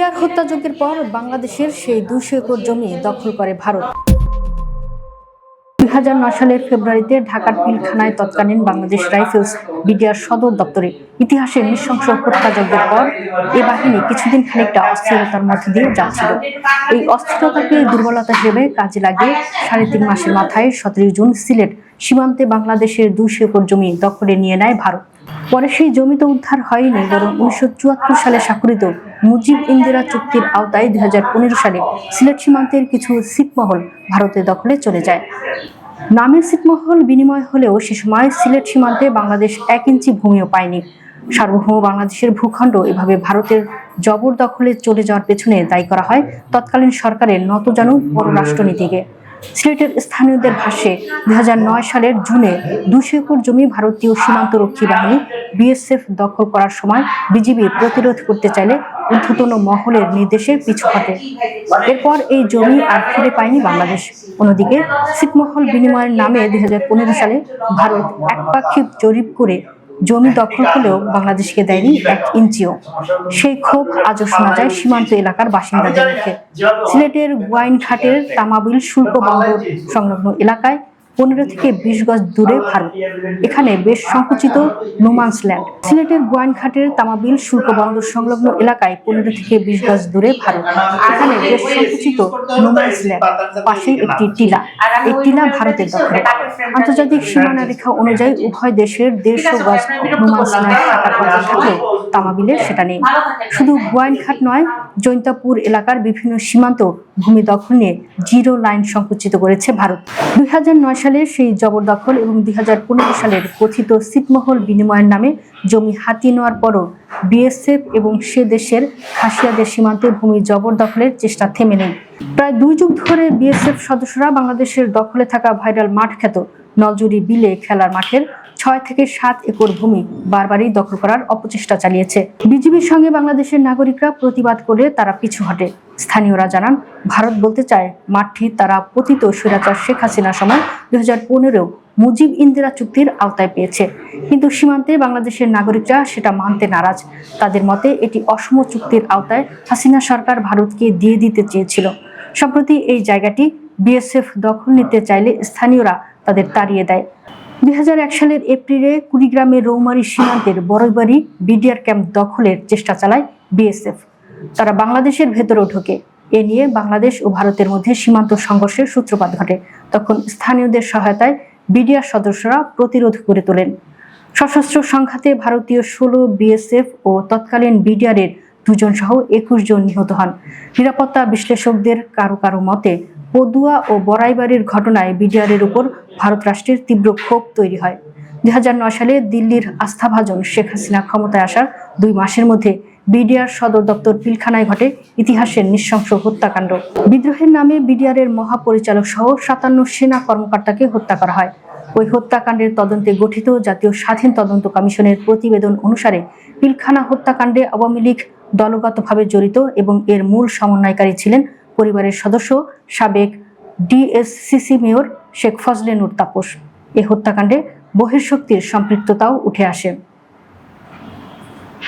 BDR হত্যাযজ্ঞের পর বাংলাদেশের সেই দুশো একর জমি দখল করে ভারত। দুই হাজার নয় সালের ফেব্রুয়ারিতে ঢাকার পিলখানায় তৎকালীন বাংলাদেশ রাইফেলস বিডিআর সদর দপ্তরে নৃশংস হত্যাযজ্ঞের পর এ বাহিনী কিছুদিন খানিকটা অস্থিরতার দিয়ে যাচ্ছিল। এই অস্থিরতাকে দুর্বলতা হিসেবে কাজে লাগিয়ে সাড়ে তিন মাসের মাথায় সতেরোই জুন সিলেট সীমান্তে বাংলাদেশের দুশো একর জমি দখলে নিয়ে নেয় ভারত। পরে সেই জমি তো উদ্ধার হয়নি, বরং উনিশশো চুয়াত্তর সালে স্বাক্ষরিত মুজিব ইন্দিরা চুক্তির আওতায় দু হাজার পনেরো সালে সিলেট সীমান্তের কিছু ছিটমহল ভারতের দখলে চলে যায়। নামের ছিটমহল বিনিময় হলেও সে সময় সিলেট সীমান্তে বাংলাদেশ এক ইঞ্চি ভূমিও পায়নি। সার্বভৌম বাংলাদেশের ভূখণ্ড এভাবে ভারতের জবরদখলে চলে যাওয়ার পেছনে দায়ী করা হয় তৎকালীন সরকারের নতজানু পররাষ্ট্রনীতিকে। সিলেটের স্থানীয়দের ভাষ্যে, দুই সালের জুনে দুশো একর জমি ভারতীয় সীমান্তরক্ষী বাহিনী বিএসএফ দখল করার সময় বিজিবি প্রতিরোধ করতে চাইলে ঊর্ধ্বতন মহলের নির্দেশে পিছু হটে। এরপর এই জমি আর ফিরে পায়নি বাংলাদেশ। অন্যদিকে, ছিটমহল বিনিময়ের নামে দুই হাজার পনেরো সালে ভারত একপাক্ষিক জরিপ করে জমি দখল হলেও বাংলাদেশকে দেয়নি এক ইঞ্চিও সেই ক্ষোভ আজও শোনা যায় সীমান্ত এলাকার বাসিন্দাদের মুখে। সিলেটের গোয়াইনঘাটের তামাবিল শুল্ক বন্দর সংলগ্ন এলাকায় পনেরো থেকে বিশ গজ দূরে ভারত। এখানে বেশ সংকুচিত নোমান্স ল্যান্ড। সিলেটের গোয়াইনঘাটের তামাবিল শুল্ক বন্দর সংলগ্ন এলাকায় পনেরো থেকে বিশ গজ দূরে ভারত। এখানে বেশ সংকুচিত নোমান্স ল্যান্ড। পাশেই একটি টিলা। এই টিলা ভারতের দখলে। আন্তর্জাতিক সীমানা রেখা অনুযায়ী উভয় দেশের দেড়শো গজ নোমান্স ল্যান্ড থাকার কথা থাকলেও তামাবিলের সেটা নেই। শুধু গোয়াইনঘাট নয় জৈন্তাপুর এলাকার বিভিন্ন সীমান্ত ভূমি দখল নিয়ে জিরো লাইন সংকুচিত করেছে ভারত। দু হাজার নয় সালে সেই জবরদখল এবং দুই সালের কথিত ছিটমহল বিনিময়ের নামে জমি হাতিয়ে নেওয়ার পরও বিএসএফ এবং সে দেশের খাসিয়াদের সীমান্তে ভূমি জবরদখলের চেষ্টা থেমে নেই। প্রায় দুই যুগ ধরে বিএসএফ সদস্যরা বাংলাদেশের দখলে থাকা ভাইরাল মাঠ খ্যাত। নলজুরি বিলে খেলার মাঠের ছয় থেকে সাত একর ভূমি বারবারই দখল করার অপচেষ্টা চালিয়েছে। বিজিবির সঙ্গে বাংলাদেশের নাগরিকরা প্রতিবাদ করে তারা পিছু হটে। স্থানীয়রা জানান, ভারত বলতে চায়, মাঠটি তারা পতিত স্বৈরাচার শেখ হাসিনার সময় দুই হাজার পনেরো মুজিব ইন্দিরা চুক্তির আওতায় পেয়েছে। কিন্তু সীমান্তে বাংলাদেশের নাগরিকরা সেটা মানতে নারাজ। তাদের মতে এটি অসম চুক্তির আওতায় হাসিনা সরকার ভারতকে দিয়ে দিতে চেয়েছিল। সম্প্রতি এই জায়গাটি বিএসএফ দখল নিতে চাইলে স্থানীয়রা তাদের তাড়িয়ে দেয়। দুই হাজার এক সালের এপ্রিলে কুড়িগ্রামের রৌমারী সীমান্তের বড়ইবাড়ি বিডিআর ক্যাম্প দখলের চেষ্টা চালায় বিএসএফ। তারা বাংলাদেশের ভেতরেও ঢোকে। এ নিয়ে বাংলাদেশ ও ভারতের মধ্যে সীমান্ত সংঘর্ষের সূত্রপাত ঘটে। তখন স্থানীয়দের সহায়তায় বিডিআর সদস্যরা প্রতিরোধ করে তোলেন। সশস্ত্র সংঘাতে ভারতীয় ষোলো বিএসএফ ও তৎকালীন বিডিআরের দুজন সহ একুশ জন নিহত হন। নিরাপত্তা বিশ্লেষকদের কারও কারও মতে, পদুয়া ও বড়াইবাড়ির ঘটনায় বিডিআরের উপর ভারত রাষ্ট্রের তীব্র ক্ষোভ তৈরি হয়। দুই সালে দিল্লির আস্থাভাজন শেখ হাসিনা ক্ষমতায় আসার দুই মাসের মধ্যে বিডিআর সদর দপ্তর পিলখানায় ঘটে ইতিহাসের নৃশংস হত্যাকাণ্ড। বিদ্রোহের নামে বিডিআরের মহাপরিচালক সহ সাতান্ন সেনা কর্মকর্তাকে হত্যা করা হয়। ওই হত্যাকাণ্ডের তদন্তে গঠিত জাতীয় স্বাধীন তদন্ত কমিশনের প্রতিবেদন অনুসারে পিলখানা হত্যাকাণ্ডে আওয়ামী লীগ দলগতভাবে জড়িত এবং এর মূল সমন্বয়কারী ছিলেন পরিবারের সদস্য সাবেক ডিএসসিসি মেয়র শেখ ফজলে নুর তাপস। এ হত্যাকাণ্ডে বহির্শক্তির সম্পৃক্ততাও উঠে আসে।